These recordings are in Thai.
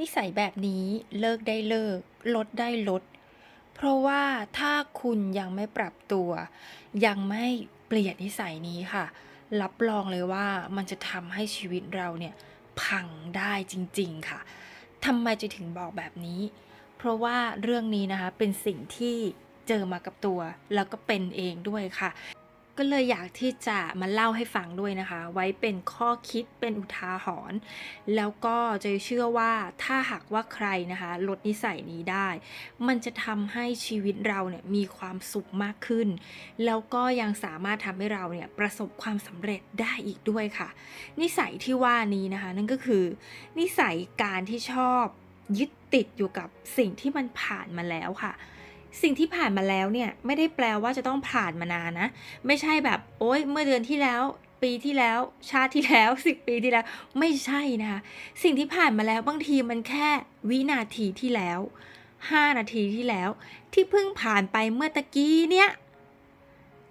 นิสัยแบบนี้เลิกได้เลิก ลดได้ลด เพราะว่าถ้าคุณยังไม่ปรับตัว ยังไม่เปลี่ยนนิสัยนี้ค่ะ รับรองเลยว่ามันจะทำให้ชีวิตเราเนี่ยพังได้จริง ๆค่ะทำไมจะถึงบอกแบบนี้ เพราะว่าเรื่องนี้นะคะเป็นสิ่งที่เจอมากับตัว แล้วก็เป็นเองด้วยค่ะ ก็เลยอยากที่จะมาเล่าให้ฟังด้วยนะคะ ไว้เป็นข้อคิดเป็นอุทาหรณ์แล้วก็จะเชื่อว่าถ้าหากว่าใครนะคะ ลดนิสัยนี้ได้ มันจะทำให้ชีวิตเราเนี่ยมีความสุขมากขึ้น แล้วก็ยังสามารถทำให้เราเนี่ยประสบความสำเร็จได้อีกด้วยค่ะ นิสัยที่ว่านี้นะคะ นั่นก็คือ นิสัยการที่ชอบยึดติดอยู่กับสิ่งที่มันผ่านมาแล้วค่ะ สิ่งที่ผ่านมาแล้วเนี่ยไม่ได้แปลว่าจะต้องผ่านมานานนะ ไม่ใช่แบบโอ๊ยเมื่อเดือนที่แล้ว ปีที่แล้วชาติที่แล้วสิปีที่แล้ว ไม่ใช่นะคะสิ่งที่ผ่านมาแล้วบางทีมันแค่วินาทีที่แล้ว5นาทีที่แล้ว ที่เพิ่งผ่านไปเมื่อตะกี้เนี่ย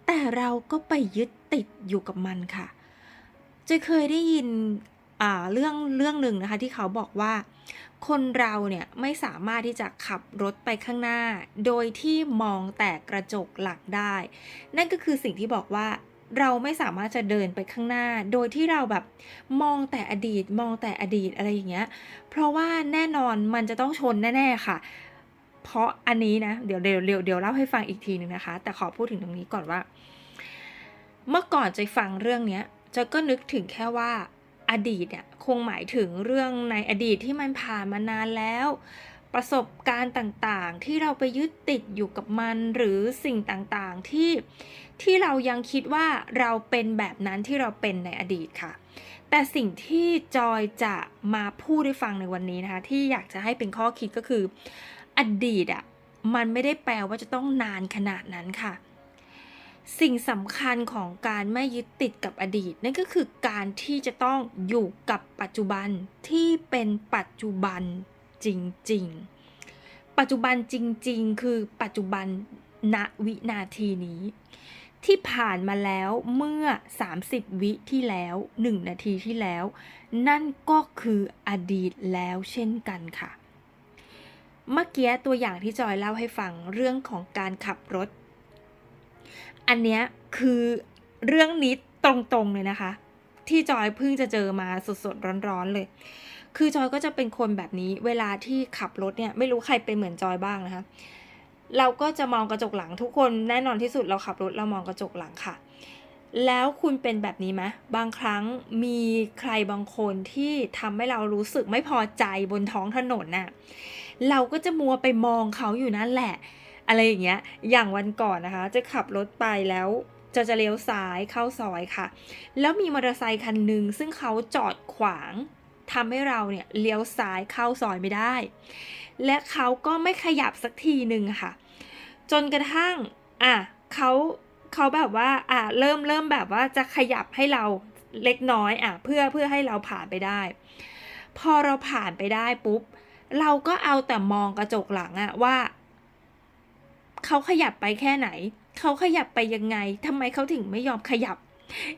แต่เราก็ไปยึดติดอยู่กับมันค่ะ จะเคยได้ยินอ่าเรื่องเรื่องหนึ่งนะคะที่เขาบอกว่า คนเราเนี่ยไม่สามารถที่จะขับรถไปข้างหน้า โดยที่มองแต่กระจกหลังได้ นั่นก็คือสิ่งที่บอกว่าเราไม่สามารถจะเดินไปข้างหน้า โดยที่เราแบบมองแต่อดีต มองแต่อดีตอะไรอย่างเงี้ย เพราะว่าแน่นอนมันจะต้องชนแน่ๆค่ะ เพราะอันนี้นะ เดี๋ยวเดี๋ยวเดี๋ยวเดี๋ยวเล่าให้ฟังอีกทีหนึ่งนะคะ แต่ขอพูดถึงตรงนี้ก่อนว่า เมื่อก่อนจะฟังเรื่องเนี้ยจะก็นึกถึงแค่ว่า อดีตเนี่ยคงหมายถึงเรื่องในอดีตที่มันผ่านมานานแล้ว ประสบการณ์ต่างๆ ที่เราไปยึดติดอยู่กับมันหรือสิ่งต่างๆที่ที่เรายังคิดว่าเราเป็นแบบนั้นที่เราเป็นในอดีตค่ะ แต่สิ่งที่จอยจะมาพูดให้ฟังในวันนี้นะคะที่อยากจะให้เป็นข้อคิดก็คือ อดีตอะมันไม่ได้แปลว่าจะต้องนานขนาดนั้นค่ะ สิ่งสำคัญของการไม่ยึดติดกับอดีต นั่นก็คือการที่จะต้องอยู่กับปัจจุบันที่เป็นปัจจุบันจริงๆ ปัจจุบันจริง ๆ คือปัจจุบันณวินาทีนี้ ที่ผ่านมาแล้วเมื่อ 30 วิที่แล้ว 1 นาทีที่แล้ว นั่นก็คืออดีตแล้วเช่นกันค่ะ เมื่อกี้ตัวอย่างที่จอยเล่าให้ฟังเรื่องของการขับรถ อันเนี้ยคือเรื่องนี้ตรงๆเลยนะคะ ที่จอยเพิ่งจะเจอมาสดๆร้อนๆเลย คือจอยก็จะเป็นคนแบบนี้ เวลาที่ขับรถเนี่ยไม่รู้ใครเป็นเหมือนจอยบ้างนะคะ เราก็จะมองกระจกหลังทุกคนแน่นอนที่สุดเราขับรถเรามองกระจกหลังค่ะ แล้วคุณเป็นแบบนี้ไหมบางครั้งมีใครบางคนที่ทำให้เรารู้สึกไม่พอใจบนท้องถนนน่ะเราก็จะมัวไปมองเขาอยู่นั่นแหละ อะไรอย่างเงี้ย อย่างวันก่อนนะคะ จะขับรถไปแล้วจะจะเลี้ยวซ้ายเข้าซอยค่ะ แล้วมีมอเตอร์ไซคันหนึ่งซึ่งเขาจอดขวางทำให้เราเนี่ยเลี้ยวซ้ายเข้าซอยไม่ได้ และเขาก็ไม่ขยับสักทีหนึ่งค่ะ จนกระทั่งอะเขาเขาแบบว่าอะเริ่มเริ่มแบบว่าจะขยับให้เราเล็กน้อยอะเพื่อเพื่อให้เราผ่านไปได้ พอเราผ่านไปได้ปุ๊บ เราก็เอาแต่มองกระจกหลังอะว่า เขาขยับไปแค่ไหน เขาขยับไปยังไงทำไมเขาถึงไม่ยอมขยับ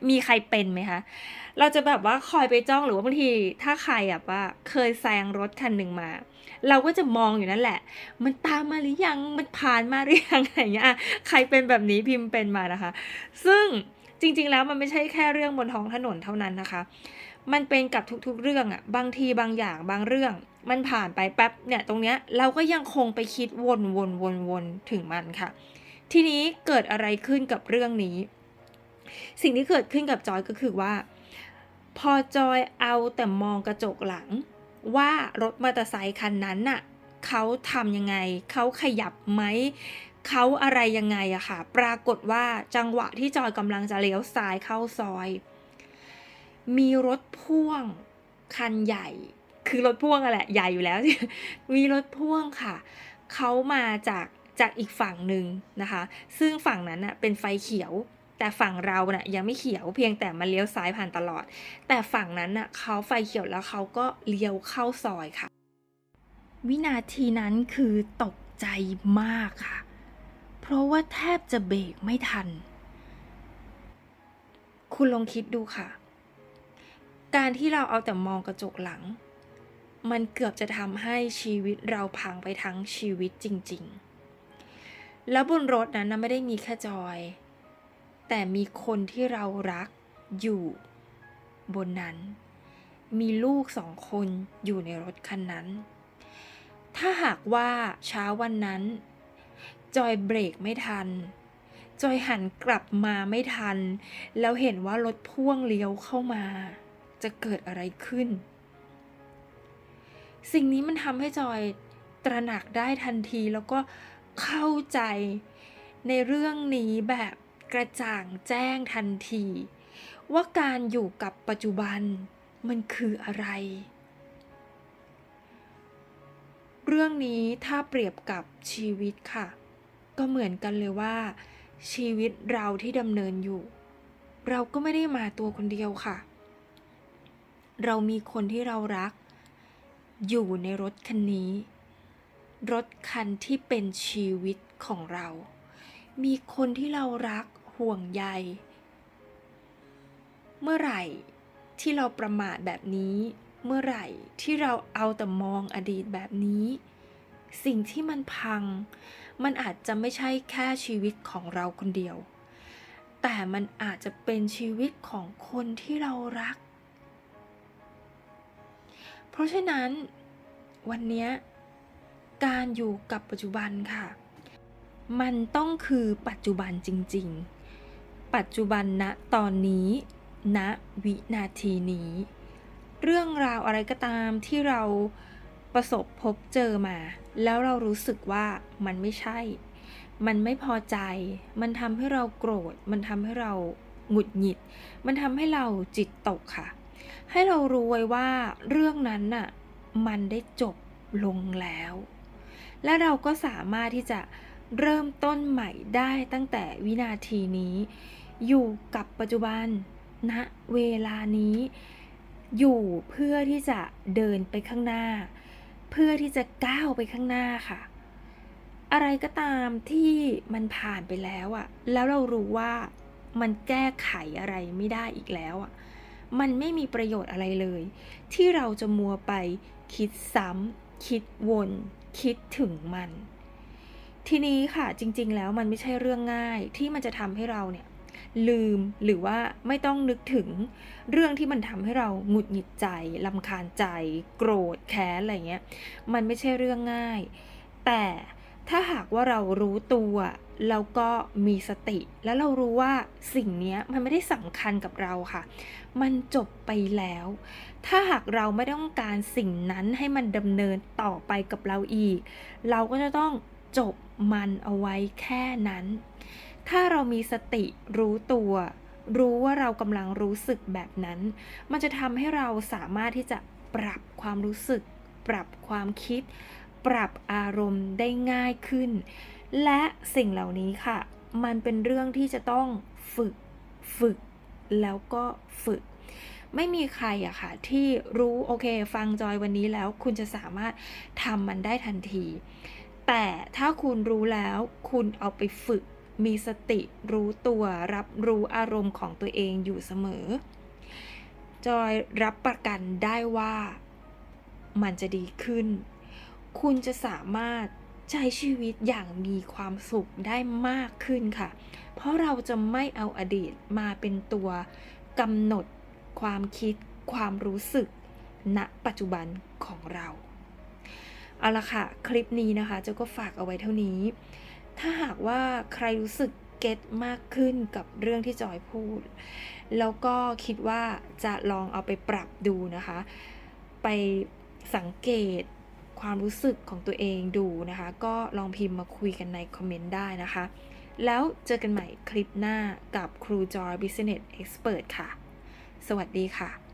มีใครเป็นไหมคะ เราจะแบบว่าคอยไปจ้องหรือว่าบางทีถ้าใครแบบว่าเคยแซงรถคันหนึ่งมา เราก็จะมองอยู่นั่นแหละ มันตามมาหรือยัง มันผ่านมาหรือยังอะไรอย่างเงี้ย ใครเป็นแบบนี้พิมพ์เป็นมานะคะ ซึ่งจริงๆแล้วมันไม่ใช่แค่เรื่องบนท้องถนนเท่านั้นนะคะ มันเป็นกับทุกๆเรื่องอะบางทีบางอย่างบางเรื่อง มันผ่านไปแป๊บเนี่ยตรงเนี้ยเราก็ยังคงไปคิดวนวนวนวนถึงมันค่ะ ทีนี้เกิดอะไรขึ้นกับเรื่องนี้ สิ่งที่เกิดขึ้นกับจอยก็คือว่า พอจอยเอาแต่มองกระจกหลัง ว่ารถมอเตอร์ไซคันนั้นน่ะเขาทำยังไง เขาขยับไหมเขาอะไรยังไงอะค่ะ ปรากฏว่าจังหวะที่จอยกำลังจะเลี้ยวซ้ายเข้าซอย มีรถพ่วงคันใหญ่ คือรถพ่วงอะแหละใหญ่อยู่แล้ว มีรถพ่วงค่ะ เขามาจากจากอีกฝั่งหนึ่งนะคะ ซึ่งฝั่งนั้นน่ะเป็นไฟเขียว แต่ฝั่งเราน่ะยังไม่เขียวเพียงแต่มันเลี้ยวซ้ายผ่านตลอด แต่ฝั่งนั้นน่ะเขาไฟเขียวแล้วเขาก็เลี้ยวเข้าซอยค่ะ วินาทีนั้นคือตกใจมากค่ะ เพราะว่าแทบจะเบรกไม่ทัน คุณลองคิดดูค่ะ การที่เราเอาแต่มองกระจกหลัง มันเกือบจะทำให้ชีวิตเราพังไปทั้งชีวิตจริง ๆ แล้วบนรถนั้นนะไม่ได้มีแค่จอย แต่มีคนที่เรารักอยู่บนนั้น มีลูกสองคนอยู่ในรถคันนั้น ถ้าหากว่าเช้าวันนั้น จอยเบรกไม่ทัน จอยหันกลับมาไม่ทัน แล้วเห็นว่ารถพ่วงเลี้ยวเข้ามา จะเกิดอะไรขึ้น สิ่งนี้มันทำให้จอยตระหนักได้ทันทีแล้วก็เข้าใจในเรื่องนี้แบบกระจ่างแจ้งทันที ว่าการอยู่กับปัจจุบันมันคืออะไร เรื่องนี้ถ้าเปรียบกับชีวิตค่ะ ก็เหมือนกันเลยว่า ชีวิตเราที่ดำเนินอยู่ เราก็ไม่ได้มาตัวคนเดียวค่ะ เรามีคนที่เรารัก อยู่ในรถคันนี้ รถคันที่เป็นชีวิตของเรา มีคนที่เรารักห่วงใย เมื่อไหร่ที่เราประมาทแบบนี้ เมื่อไหร่ที่เราเอาแต่มองอดีตแบบนี้ สิ่งที่มันพัง มันอาจจะไม่ใช่แค่ชีวิตของเราคนเดียว แต่มันอาจจะเป็นชีวิตของคนที่เรารัก เพราะฉะนั้นวันนี้การอยู่กับปัจจุบันค่ะ มันต้องคือปัจจุบันจริง ๆ ปัจจุบันณตอนนี้ณวินาทีนี้ เรื่องราวอะไรก็ตามที่เราประสบพบเจอมา แล้วเรารู้สึกว่ามันไม่ใช่ มันไม่พอใจ มันทำให้เราโกรธ มันทำให้เราหงุดหงิด มันทำให้เราจิตตกค่ะ ให้เรารู้ไว้ว่าเรื่องนั้นน่ะมันได้จบลงแล้ว และเราก็สามารถที่จะเริ่มต้นใหม่ได้ตั้งแต่วินาทีนี้ อยู่กับปัจจุบันณนะเวลานี้ อยู่เพื่อที่จะเดินไปข้างหน้า เพื่อที่จะก้าวไปข้างหน้าค่ะ อะไรก็ตามที่มันผ่านไปแล้วอะแล้วเรารู้ว่ามันแก้ไขอะไรไม่ได้อีกแล้วอะ มันไม่มีประโยชน์อะไรเลย ที่เราจะมัวไปคิดซ้ำคิดวน คิดถึงมัน ทีนี้ค่ะจริง ๆ แล้วมันไม่ใช่เรื่องง่ายที่มันจะทำให้เราเนี่ยลืมหรือว่าไม่ต้องนึกถึงเรื่องที่มันทำให้เราหงุดหงิดใจลำคาญใจ โกรธแค้นอะไรเงี้ย มันไม่ใช่เรื่องง่าย แต่ ถ้าหากว่าเรารู้ตัวแล้วก็มีสติ แล้วเรารู้ว่าสิ่งนี้มันไม่ได้สำคัญกับเราค่ะ มันจบไปแล้ว ถ้าหากเราไม่ต้องการสิ่งนั้นให้มันดำเนินต่อไปกับเราอีก เราก็จะต้องจบมันเอาไว้แค่นั้น ถ้าเรามีสติรู้ตัว รู้ว่าเรากำลังรู้สึกแบบนั้น มันจะทำให้เราสามารถที่จะปรับความรู้สึก ปรับความคิด ปรับอารมณ์ได้ง่ายขึ้น และสิ่งเหล่านี้ค่ะ มันเป็นเรื่องที่จะต้องฝึกฝึกแล้วก็ฝึก ไม่มีใครอะค่ะ ที่รู้โอเค ฟังจอยวันนี้แล้ว คุณจะสามารถทำมันได้ทันที แต่ถ้าคุณรู้แล้วคุณเอาไปฝึก มีสติรู้ตัวรับรู้อารมณ์ของตัวเองอยู่เสมอ จอยรับประกันได้ว่ามันจะดีขึ้น คุณจะสามารถใช้ชีวิตอย่างมีความสุขได้มากขึ้นค่ะ เพราะเราจะไม่เอาอดีตมาเป็นตัวกำหนดความคิด ความรู้สึก ณ ปัจจุบันของเรา เอาละค่ะ คลิปนี้นะคะเจ้าก็ฝากเอาไว้เท่านี้ ถ้าหากว่าใครรู้สึกเก็ตมากขึ้นกับเรื่องที่จอยพูด แล้วก็คิดว่าจะลองเอาไปปรับดูนะคะ ไปสังเกต ความรู้สึกของตัวเองดูนะคะ ก็ลองพิมพ์มาคุยกันในคอมเมนต์ได้นะคะ แล้วเจอกันใหม่คลิปหน้ากับครูจอย Business Expert ค่ะ สวัสดีค่ะ